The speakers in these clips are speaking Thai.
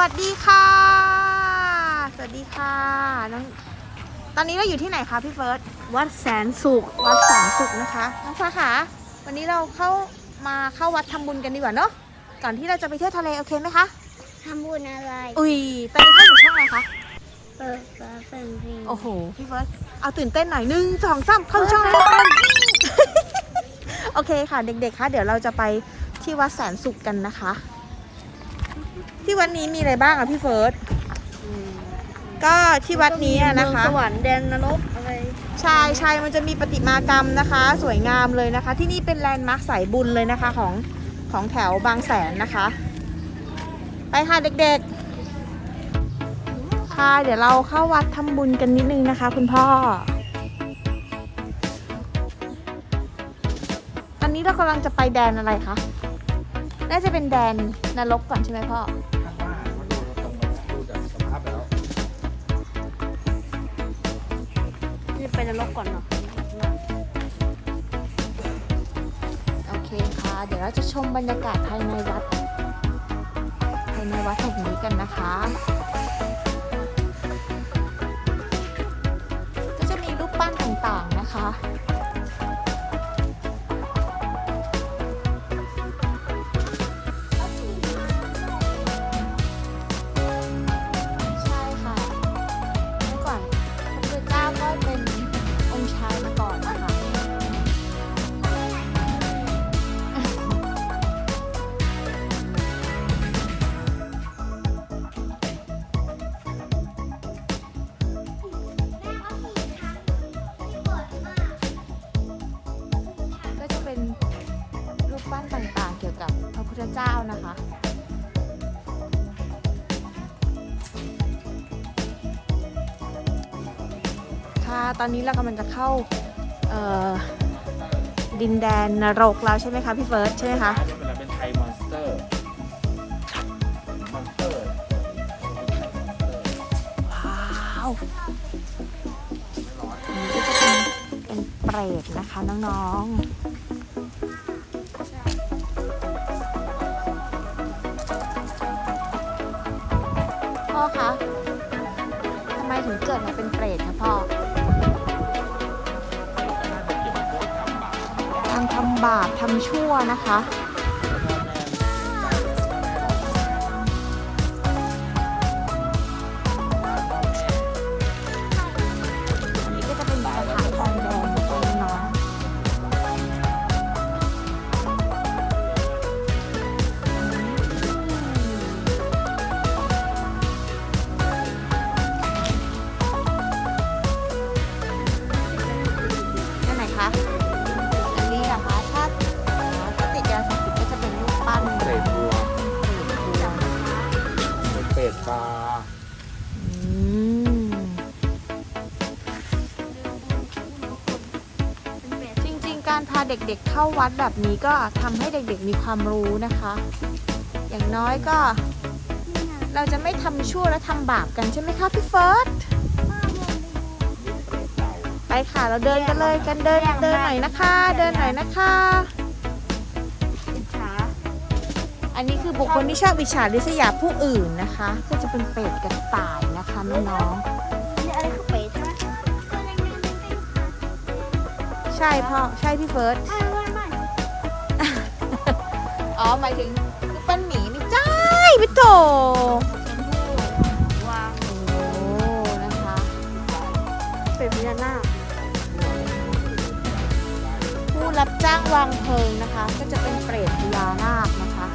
วัสดีค่ะ สวัสดีค่ะน้องตอนนี้เราอยู่ที่ไหนคะพี่เฟิร์สวัดแสนสุข วัดแสนสุขนะคะน้องฟ้าค่ะวันนี้เราเข้ามาเข้าวัดทำบุญกันดีกว่าเนาะก่อนที่เราจะไปเที่ยวทะเลโอเคไหมคะทำบุญอะไร อุ้ยตอนนี้เข้าอยู่ช่องอะไรคะเปิดฟ้าแฟนเพลงโอ้โห พี่เฟิร์สเอาตื่นเต้นหน่อยหนึ่งสองสามเข้าช่องแล้วกันโอเคค่ะเด็กๆคะเดี๋ยวเราจะไปที่วัดแสนสุขกันนะคะ ที่วัดนี้มีอะไรบ้างอะพี่เฟิร์สก็ที่วัดนี้อะนะคะ สวรรค์แดนนรกอะไรใช่ใช่มันจะมีประติมากรรมนะคะ สวยงามเลยนะคะ ที่นี่เป็นแลนด์มาร์คสายบุญเลยนะคะของของแถวบางแสนนะคะ ไปค่ะเด็กๆ ค่ะ เดี๋ยวเราเข้าวัดทำบุญกันนิดนึงนะคะ คุณพ่อตอนนี้เรากำลังจะไปแดนอะไรคะ น่าจะเป็นแดนนรกก่อนใช่ไหมพ่อ จะลบก่อนเนาะโอเคค่ะ เดี๋ยวเราจะชมบรรยากาศภายในวัดภายในวัดแห่งนี้กันนะคะ ก็จะมีรูปปั้นต่างๆนะคะ ตอนนี้เรากำลังจะเข้าเอ่อดินแดนนรกแล้วใช่ไหมคะพี่เฟิร์สใช่ไหมคะอันนี้เวลาเป็นไทยมอนสเตอร์มอนสเตอร์ว้าวอันนี้ก็จะเป็นเป็นเปรตนะคะน้องๆพ่อคะทำไมถึงเกิดมาเป็นเปรตคะ บาปทำชั่วนะคะ เด็กๆเข้าวัดแบบนี้ก็ทำให้เด็กๆมีความรู้นะคะ อย่างน้อยก็เราจะไม่ทำชั่วและทำบาปกันใช่ไหมคะพี่เฟิร์สเปรตเต่าไปค่ะเราเดินกันเลยกันเดินเดินหน่อยนะคะ เดินหน่อยนะคะอิจฉาอันนี้คือบุคคลที่ชอบอิจฉาริษยาผู้อื่นนะคะ ก็จะเป็นเปรตกระต่ายนะคะน้องนี่ ช่พ่อใช่พี่เฟิร์สไม่ไม่ไม่อ๋อหมายถึงเป็นหมีไม่ใช่พี่โถวางโอ้นะคะเป็นพญานาคผู้รับจ้างวางเพลิงนะคะ ก็จะเป็นเปรตพญานาคนะคะ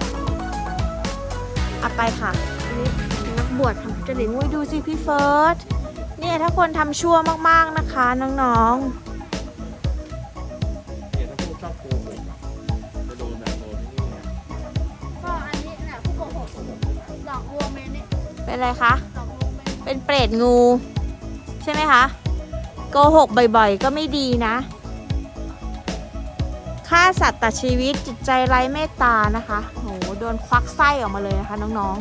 เอาไปค่ะอันนี้นักบวชทำจริตอุ้ยดูสิพี่เฟิร์สเนี่ยถ้าคนทำชั่วมากๆนะคะน้องเเนี่ยๆเป็นอะไรคะหลอกลวงแม่เป็นเปรตงู ใช่ไหมคะ โกหกบ่อยๆ ก็ไม่ดีนะฆ่าสัตว์ตัดชีวิตจิตใจไร้เมตตานะคะโหโดนควักไส้ออกมาเลยนะคะน้อง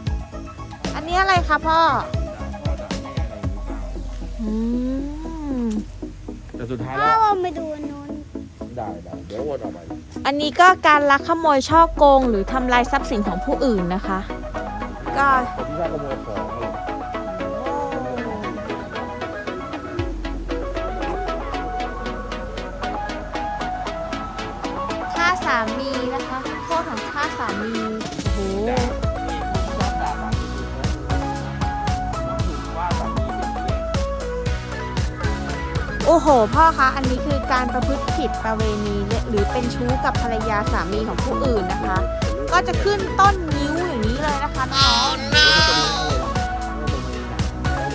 ๆ อันนี้อะไรคะพ่อพ่อด่าแม่อะไรอย่างนี้เปล่าอืมแต่สุดท้ายถ้าแล้วเราไปดูอันนู้นได้ได้เดี๋ยววนออกไป อันนี้ก็การลักขโมยช่อโกงหรือทำลายทรัพย์สินของผู้อื่นนะคะเก็ ที่ว่าขโมยของอะไรฆ่าสามีนะคะ โทษของฆ่าสามีโอ้โหด่านี่ชอบด่าสามีถูกว่าสามีเป็นเรื่องโอ้โห พ่อคะ อันนี้คือการประพฤติผิดประเวณีหรือเป็นชู้กับภรรยาสามีของผู้อื่นนะคะ ก็จะขึ้นต้นนิ้ว เลยนะคะน้องๆ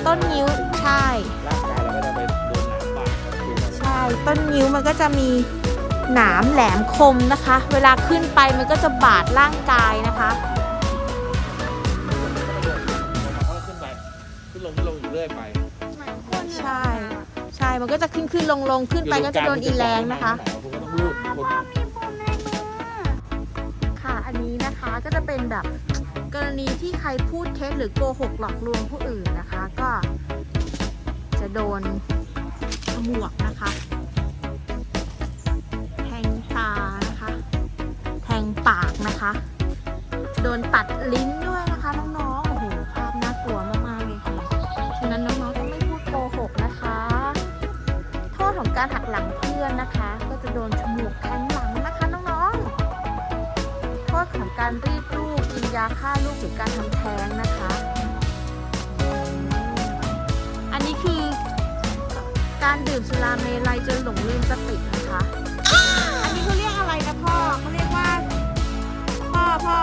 ต้นนิ้วใช่ ร่างกายเราก็จะไปโดนหนามบาดใช่ ต้นนิ้วมันก็จะมีหนามแหลมคมนะคะ เวลาขึ้นไปมันก็จะบาดร่างกายนะคะ มันก็ขึ้นไปขึ้นลงขึ้นลงอยู่เรื่อยไปใช่ ใช่ มันก็จะขึ้นขึ้นลงลงขึ้นไปก็จะโดนอีแรงนะคะผมก็ต้องรูดคน ค่ะ อันนี้นะคะก็จะเป็นแบบ กรณีที่ใครพูดเท็จหรือโกหกหลอกลวงผู้อื่นนะคะ ก็จะโดนขมวกนะคะ แทงตานะคะ แทงปากนะคะ โดนตัดลิ้นด้วยนะคะน้องๆ โอ้โห ภาพน่ากลัวมากๆเลยค่ะ ฉะนั้นน้องๆต้องไม่พูดโกหกนะคะ โทษของการหักหลังเพื่อนนะคะ ก็จะโดนฉมวกแทงหลังนะคะน้องๆ โทษของการรีด ยาฆ่าลูกหรือการทำแท้งนะคะ อันนี้คือการดื่มสุราเมลัยจนหลงลืมสตินะคะ อันนี้เขาเรียกอะไรนะพ่อเขาเรียกว่า พ่อพ่อ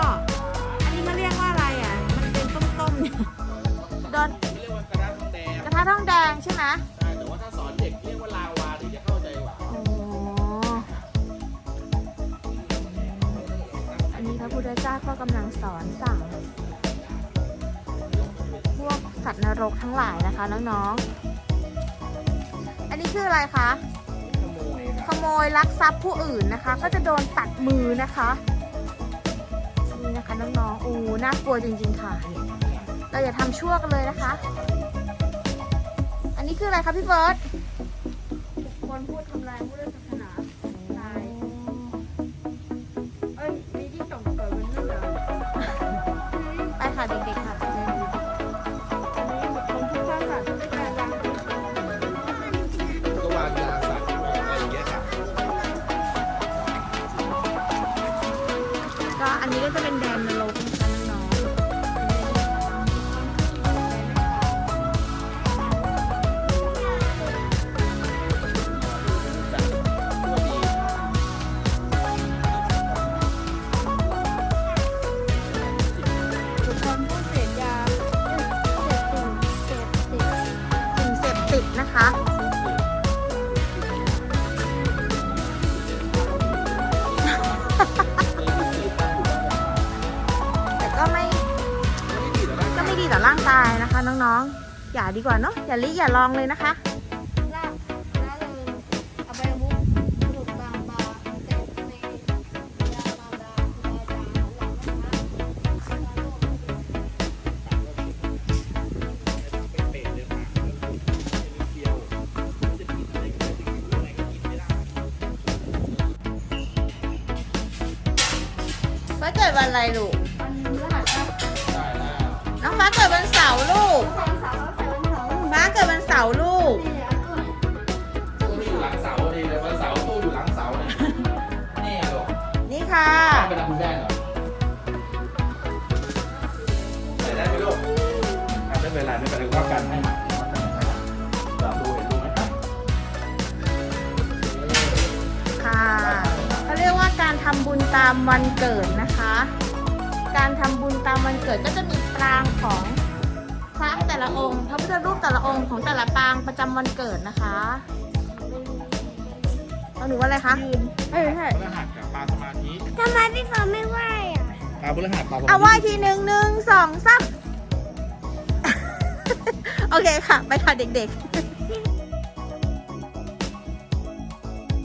อันนี้เขาเรียกว่าอะไรอะ มันเป็นต้มๆเนี่ยโดนเรียกว่ากระดาษทองแดงกระทะทองแดงใช่ไหม พระพุทธเจ้าก็กำลังสอนสั่ง พวกสัตว์นรกทั้งหลายนะคะน้องๆ อันนี้คืออะไรคะขโมยคขรับโมยลักทรัพย์ผู้อื่นนะคะ ก็จะโดนตัดมือนะคะนี่นะคะน้องๆ โอ้น่ากลัวจริงๆค่ะ เราอย่าทำชั่วกันเลยนะคะ อันนี้คืออะไรคะพี่เบิร์ตคนพูดทำลายพุทธศาสนาต ดีกว่าเนาะอย่าลิอย่าลองเลยนะคะลากละเลยเอาไปมุกหลุดบางบาเสพในยามาดาคุณอาจาหลังนะคะฟ้าเกิดวันอะไรลูกวันพฤหัสนะน้องฟ้าเกิดวันเสาร์ลูกามวันเกิดนะคะ การทำบุญตามวันเกิดก็จะมีปรางของพระแต่ละองค์พระพุทธรูปแต่ละองค์ของแต่ละปางประจำวันเกิดนะคะเอาหนูว่าอะไรคะเอ้ยใช่พฤหัสกับปลาสมาธิทำไมพี่ฟอไม่ไหวอะปลาพฤหัสปลาสมาธิเอาไหวทีหนึ่งหนึ่งสองสามโอเคค่ะ ไปค่ะเด็กๆ